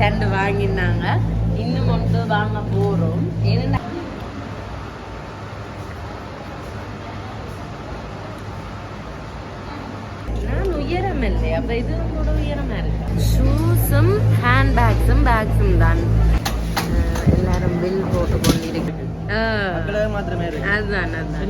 ரெண்டு வாங்கினாங்க. இன்னும் ஒன்று வாங்க போறோம். ஏன்னா நான் உயரம் இல்லை. அப்ப இது கூட உயரமா இருக்கு. ஷூஸும் ஹேண்ட் பேக்ஸும் பேக்ஸும் தான் எல்லாரும் பில் போட்டு கொண்டிருக்கு அதுதான் அதுதான்?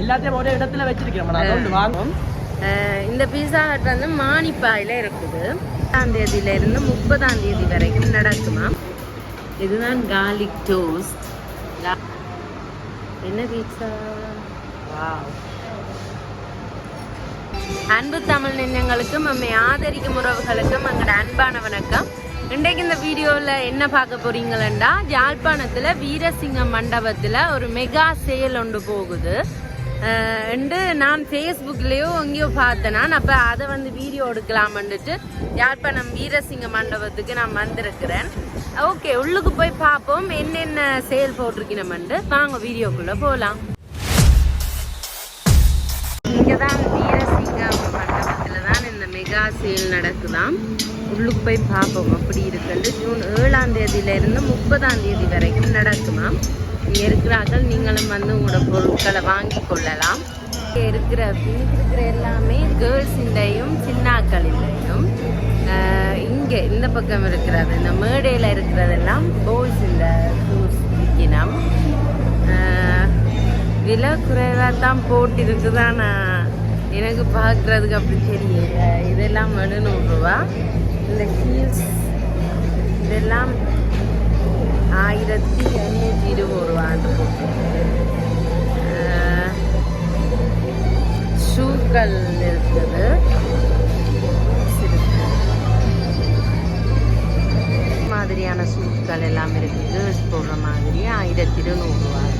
எல்லாத்தையும் ஒரே இடத்துல அஹ் இந்த பீஸா ஹட் வந்து மானிப்பாயில் இருக்குது. பத்தாம் தேதியில இருந்து முப்பதாம் தேதி வரைக்கும் நடக்குமா இதுதான் கார்லிக் டோஸ்ட் என்ன பீட்சா அன்பு தமிழ் நெஞ்சங்களுக்கும் நம்மை ஆதரிக்கும் உறவுகளுக்கும் எங்களோட அன்பான வணக்கம் இன்றைக்கு இந்த வீடியோவில் என்ன பார்க்க போறீங்களா யாழ்ப்பாணத்தில் வீரசிங்கம் மண்டபத்தில் ஒரு மெகா சேல் ஒன்று போகுது என்று நான் ஃபேஸ்புக்லேயோ எங்கேயோ பார்த்தேன் நான் அப்போ அதை வந்து வீடியோ எடுக்கலாமன்னுட்டு யாழ்ப்பாணம் வீரசிங்க மண்டபத்துக்கு நான் வந்திருக்கிறேன். ஓகே உள்ளுக்கு போய் பார்ப்போம் என்னென்ன சேல் போட்டிருக்கணும்ட்டு வாங்க வீடியோக்குள்ளே போகலாம் இங்கே தான் வீரசிங்க மண்டபத்தில் தான் இந்த மெகா சேல் நடக்குதாம் உள்ளுக்கு போய் பார்ப்போம் அப்படி இருக்குது ஜூன் ஏழாம் தேதியிலேருந்து முப்பதாம் தேதி வரைக்கும் நடக்குமாம் இருக்கிறார்கள் நீங்களும் வந்து உங்களோட பொருட்களை வாங்கி கொள்ளலாம். இங்கே இருக்கிற இருக்கிற எல்லாமே கேர்ள்ஸிண்டையும் சின்னாக்களிண்டையும் இங்கே இந்த பக்கம் இருக்கிறது இந்த மேடையில் இருக்கிறதெல்லாம் பாய்ஸ் இந்த ஷூஸ் விற்கினம் விலை குறைவாக தான் போட்டிருக்குதா நான் எனக்கு பார்க்குறதுக்கு அப்படி தெரியல. இதெல்லாம் எழுநூறுரூவா இந்த ஹீல்ஸ் இதெல்லாம் ஆயிரத்தி எண்ணூற்றி இருபது ரூபான்னு ஷூக்கள் இருக்குது மாதிரியான ஷூக்கள் எல்லாம் இருக்குது போடுற மாதிரி ஆயிரத்தி இருநூறுவாக்கு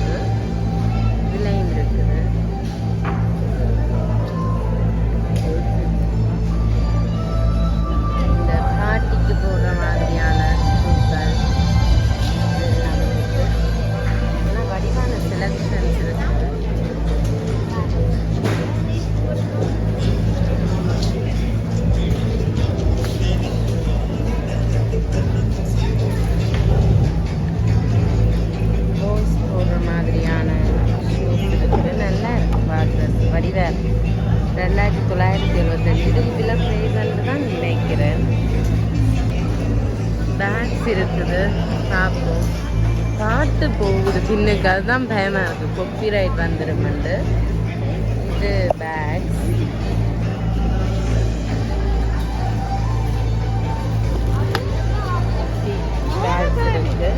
இருக்கு பார்க்குறது ரெண்டாயிரத்தி தொள்ளாயிரத்தி எழுபத்தஞ்சு இது இதில் ப்ரைஸ் தான் நினைக்கிறேன். பேக்ஸ் இருக்குது. பார்ப்போம். பாட்டு போகுது பின்னுக்கு. அதுதான் பயமாக இருக்குது கொப்பி ரைட் வந்துடுமெண்டு இது பேக்ஸ் பேக்ஸ் இருக்குது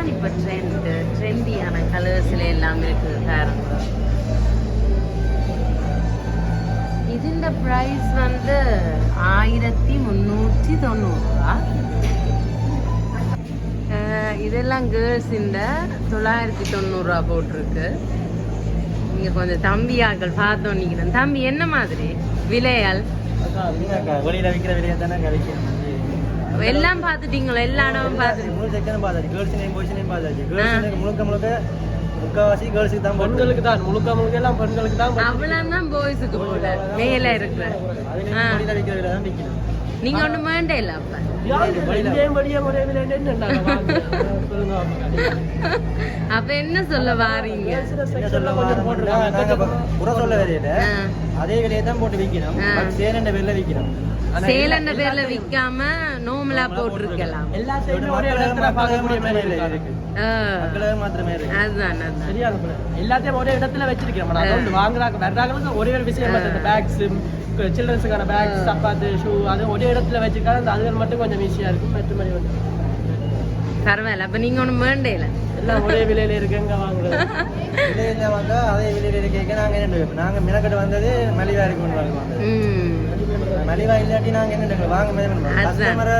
இதுதான் இப்போ ட்ரெண்ட் ட்ரெண்டியான கலர்ஸில் எல்லாம் இருக்குது பாருங்க இதுண்ட ப்ரைஸ் வந்து ஆயிரத்தி முந்நூற்றி தொண்ணூறுரூவா இதெல்லாம் கேர்ள்ஸ் இந்த தொள்ளாயிரத்தி தொண்ணூறுரூவா போட்டிருக்கு. நீங்கள் கொஞ்சம் தம்பியாக்கள் பார்த்தோம் நிற்கிறேன் தம்பி என்ன மாதிரி? விலையால்? வெளியில் விற்கிற விலையை தானே கிடைக்கும் எல்லாம் பார்த்துட்டீங்களோ எல்லா இடமும் பார்த்துட்டு மூணு செகண்ட் பார்த்தாச்சு கேர்ள்ஸ் நேம் பாய்ஸ் நேம் பார்த்தாச்சு கேர்ள்ஸ் முழுக்க முழுக்க முக்கால்வாசி கேர்ள்ஸுக்கு தான் பெண்களுக்கு தான் முழுக்க முழுக்க எல்லாம் பெண்களுக்கு தான் அவ்வளோதான் பாய்ஸுக்கு போல மேலே இருக்கிற நீங்கள் ஒன்றும் வேண்டே இல்லை அப்போ என்ன சொல்ல வாரீங்க என்ன சொல்ல கொஞ்சம் அதே விலையை தான் போட்டு விற்கணும். சேலண்ட பேர்ல விற்கணும். சேலண்ட பேர்ல விக்காம நோமலா போட்டிருக்கலாம். எல்லா சைடும் ஒரே இடத்துல பார்க்கக்கூடிய இருக்கு மக்களே மாத்திரமே இருக்கு. அதுதான் சரியா எல்லாத்தையும் ஒரே இடத்துல வந்து வாங்குறாங்க வர்றாங்க. ஒரே ஒரு விஷயம் பேக்ஸ் சில்ட்ரன்ஸுக்கான பேக்ஸ் சப்பாத்து ஷூ அது ஒரே இடத்துல வச்சிருக்காங்க அதுகள் மட்டும் கொஞ்சம் ஈஸியா இருக்கும். மற்றபடி வந்து பரவாயில்ல. அப்ப நீங்க ஒண்ணு வேண்டையில? எல்லாம் ஒரே விலையில இருக்குங்க வாங்குறது? விலையில வந்தா அதே விலையில இருக்க. நாங்க என்ன நாங்க மினக்கட்டு வந்தது மலிவா இருக்கு ம். மலிவா இல்லாட்டி நாங்க என்ன வாங்க. கஸ்டமரை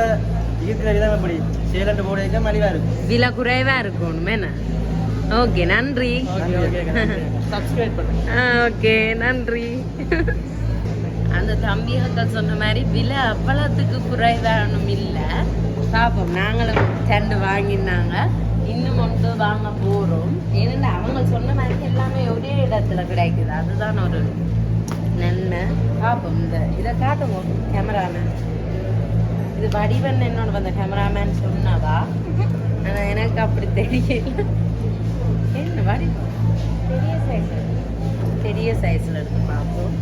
இருக்கிற விதம் எப்படி? சேலண்ட் போட வைக்க மலிவா இருக்கும். விலை குறைவா இருக்கணும் என்ன? ஓகே நன்றி. ஓகே நன்றி. அந்த தம்பிகள் சொன்ன மாதிரி விலை அவ்வளோத்துக்கு குறைவானும் இல்லை. பார்ப்போம் நாங்களும் ரெண்டு வாங்கினாங்க. இன்னும் ஒன்று வாங்க போகிறோம் ஏன்னா அவங்க சொன்ன மாதிரி எல்லாமே ஒரே இடத்துல கிடைக்குது. அதுதான் ஒரு நன்மை. பார்ப்போம் இந்த இதை காட்டுவோம் கேமராமேன் இது வடிவன் என்னோட வந்த கேமராமேன் சொன்னதா ஆனால் எனக்கு அப்படி தெரியல. என்ன வடிவம்? பெரிய சைஸ் பெரிய சைஸில் இருக்கு பார்ப்போம்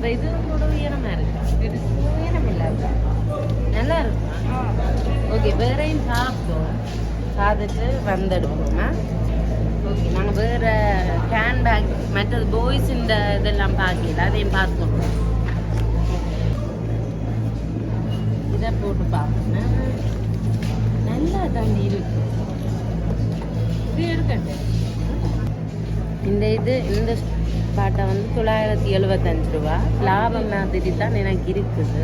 அப்ப இது கூட உயரமா இருக்கு. இது உயரம் இல்லை நல்லா இருக்குமா. ஓகே வேறையும் சாப்பிட்டோம். பார்த்துட்டு வந்தெடுப்போமா ஓகே நாங்கள் வேற கேன் பேக் மற்றது பாய்ஸ் இந்த இதெல்லாம் பார்க்கல அதையும் பார்த்தோம் இதை போட்டு பார்ப்போம் நல்லா தாண்டி இருக்கு. இது இருக்கட்டும். இந்த இது இந்த பாட்டை வந்து தொள்ளாயிரத்தி எழுபத்தஞ்சு ரூபா. லாபம் மாதிரி தான் எனக்கு இருக்குது.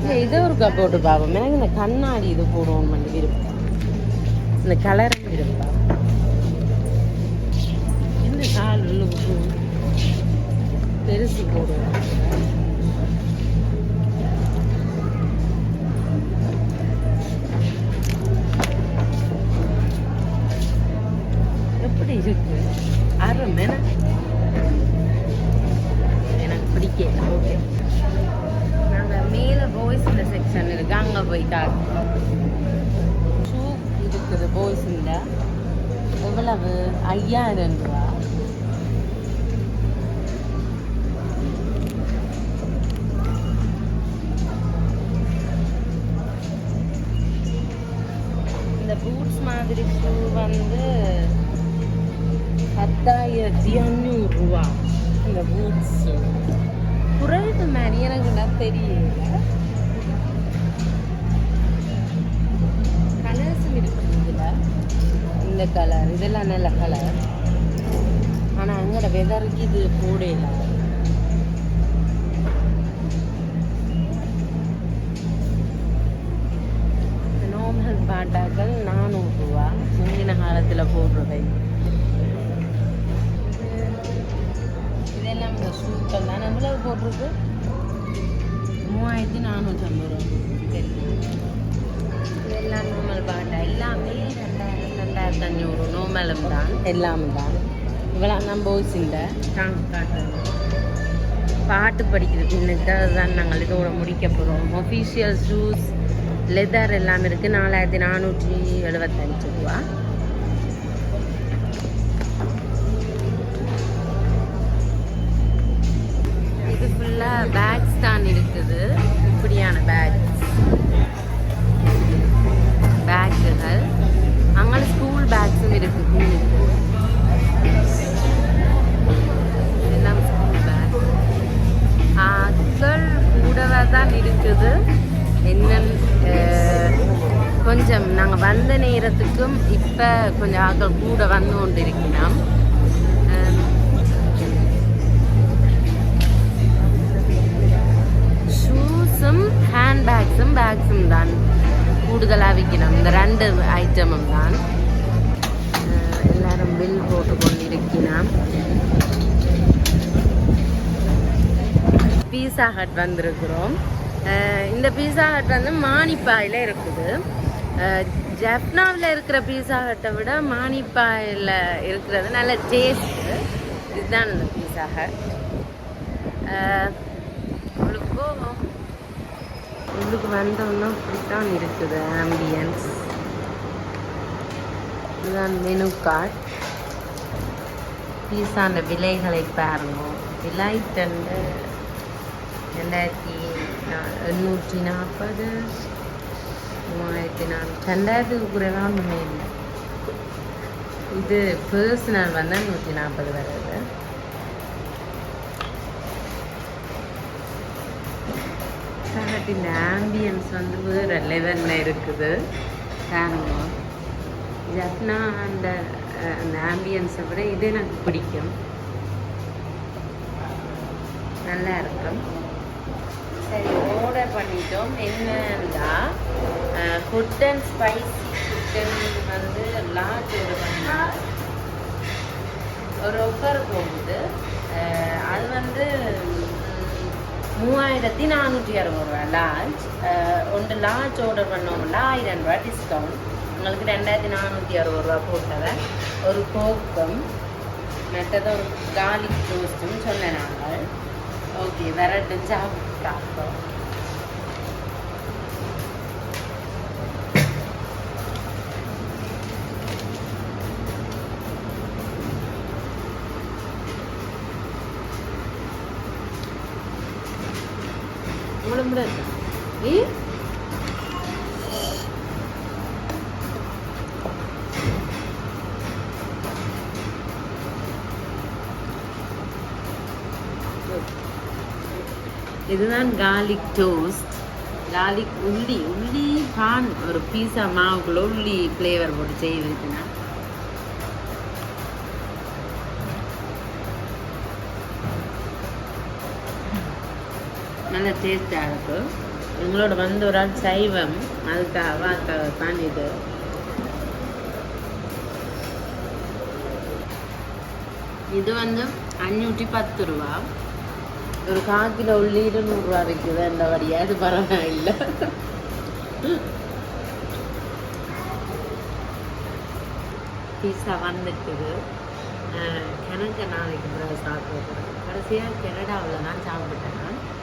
இல்லை இதை ஒருக்கா போட்டு பார்ப்போம். எனக்கு இந்த கண்ணாடி இது போடுவோம் பண்ணி விருப்பம். இந்த கலரும் விருப்பம். இந்த கால் உள்ள பெருசு போடுவோம். இருக்குது எவ்வளவு? ஐயாயிரம் ரூபா. இந்த பூட்ஸ் மாதிரி ஷூ வந்து பத்தாயிரத்தி அஞ்சூறுரூவா இந்த பூட்ஸ் குறைவு மாதிரி எனக்கு நான் தெரியல இந்த கலர் இதெல்லாம் நல்ல கலர் ஆனால் எங்களோட வெதருக்கு இது போடல நார்மல் பாட்டாக்கள் நானூறுரூவா முந்தின காலத்தில் போடுறது. இதெல்லாம் இந்த சூப்பர் தான். எவ்வளவு போட்டிருக்கு? மூவாயிரத்தி நானூற்றம்பது ரூபா. இதெல்லாம் நார்மல் பாட்டா? எல்லாமே ரெண்டாயிரம். ரெண்டாயிரத்தி அஞ்சூறு நோமலும் தான் எல்லாமே தான் இவ்வளோ நம்ம டாங் காட்டுறது பாட்டு. படிக்கிறது. பின்னுக்கு அதுதான் நாங்கள் இதோட முடிக்க போகிறோம் ஒஃபீஷியல் ஷூஸ் லெதர் எல்லாமே இருக்குது நாலாயிரத்தி நானூற்றி எழுபத்தஞ்சு ரூபா. வந்த நேரத்துக்கும் இப்போ கொஞ்சம் ஆக்கள் கூட வந்து கொண்டு ஷூஸும் ஹேண்ட்பேக்ஸும் பேக்ஸும் தான் கூடுதலாக விற்கணும் இந்த ரெண்டு ஐட்டமும் தான். எல்லாரும் பில் போட்டு கொண்டிருக்கிறோம் பீஸா ஹட் வந்திருக்கிறோம் இந்த பீஸா ஹட் வந்து மானிப்பாயில் இருக்குது. ஜப்னாவில் இருக்கிற பீஸா ஹட்டை விட மானிப்பாயில் இருக்கிறது நல்ல டேஸ்ட் இதுதான் இந்த பீஸா ஹட். உங்களுக்கு உள்ளுக்கு வந்தோன்னா இப்படித்தான் இருக்குது ஆம்பியன்ஸ் இதுதான் மெனு கார்ட் பீஸான விலைகளை பாருங்க. விலை தண்டு ரெண்டாயிரத்தி நா- எண்ணூற்றி நாற்பது. மூவாயிரத்தி நானூறு ரெண்டாயிரத்துக்கு குறைவாக ஒன்றுமே இல்லை. இது பர்சனல் வந்து நூற்றி நாற்பது வருது. இந்த ஆம்பியன்ஸ் வந்து வேறு லெவலில் இருக்குது. பாருங்க ஜப்னா அந்த அந்த ஆம்பியன்ஸை விட இது எனக்கு பிடிக்கும். நல்லா இருக்கும். சரி ஆர்டர் பண்ணிட்டோம். என்னன்னா ஃபுட் அண்ட் ஸ்பைசி சிக்கன் வந்து லார்ஜ் ஒரு ஒரு ஒஃபர் போகுது. அது வந்து மூவாயிரத்தி நானூற்றி அறுபது ரூபா லார்ஜ் ஒன்று லார்ஜ் ஆர்டர் பண்ணோம்னா ஆயிரம் ரூபா டிஸ்கவுண்ட் உங்களுக்கு ரெண்டாயிரத்தி நானூற்றி அறுபது ரூபா போட்டதை ஒரு கோக்கம் மற்றது ஒரு கார்லிக் டோஸ்ட்டும் சொன்னேன் நாங்கள். ஓகே விரட்டு சாப்பிட்டோம். உங்களுக்கு முடியாது ஏ? இதுதான் கார்லிக் டோஸ்ட் கார்லிக் உள்ளி உள்ளி பான் ஒரு பீஸா மாவுக்குள்ள உள்ளி ஃப்ளேவர் போட்டு செய்ய செய்திருக்குன்னா நல்ல டேஸ்டாக இருக்கும் எங்களோட வந்து ஒரு ஆள் சைவம். அதுக்காக தான் இது. இது வந்து அஞ்சூற்றி பத்து ரூபா. ஒரு கால் கிலோ உள்ளி இருநூறுவா விற்குது அந்த வழியா? அது பரவாயில்லை. பீஸா வந்துட்டுது. அஹ் நாளைக்கு பிறகு சாப்பிடுறேன். கடைசியாக கெனடாவில் தான் சாப்பிட்டேன். நான்.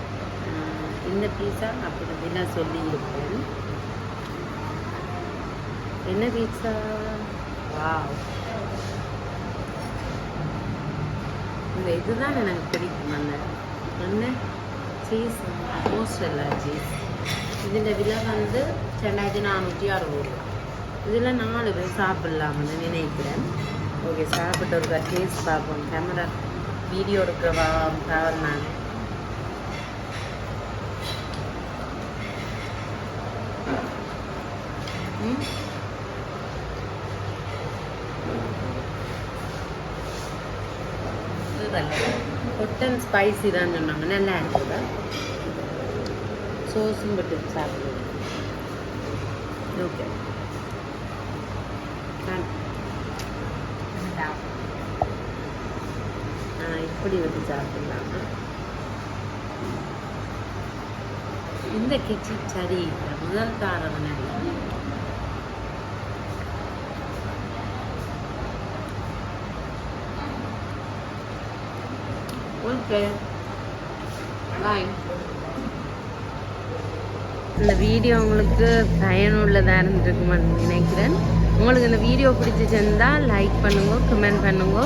இந்த பீஸா அப்படி விலை சொல்லி என்ன பீஸா வாவ் இந்த இதுதான் எனக்கு பிடிக்கும் அந்த என்ன? சீஸ் மோஸ்டல்லா சீஸ் இதில் விலை வந்து ரெண்டாயிரத்தி நானூற்றி அறுபது ரூபா. இதில் நாலு பேர் சாப்பிட்லாம்னு நினைக்கிறேன். ஓகே சாப்பிட்டு ஒரு டேஸ்ட் பார்ப்போம். கேமரா வீடியோ எடுக்கிறவா? தவறு நான் கொட்டன் ஹொட் அண்ட் ஸ்பைசி தான் சொன்னாங்க நல்லா இருக்குதா சோஸும் போட்டு சாப்பிடுவோம் ஓகே இப்படி வந்து சாப்பிடலாமா இந்த கிச்சன் சரி இல்லை முதல் காரணம் இல்லை ஓகே பாய் இந்த வீடியோ உங்களுக்கு பயனுள்ளதாக இருந்திருக்குமான்னு நினைக்கிறேன். உங்களுக்கு இந்த வீடியோ பிடிச்சிச்சிருந்தால் லைக் பண்ணுங்க கமெண்ட் பண்ணுங்க.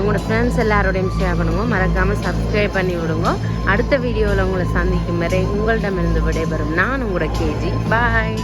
உங்களோட ஃப்ரெண்ட்ஸ் எல்லாரோடையும் ஷேர் பண்ணுங்க. மறக்காமல் சப்ஸ்கிரைப் பண்ணி விடுங்க. அடுத்த வீடியோவில் உங்களை சந்திக்கும் வரை உங்களிடமிருந்து விடைபெறும். நான் உங்களோட கேஜி. பாய்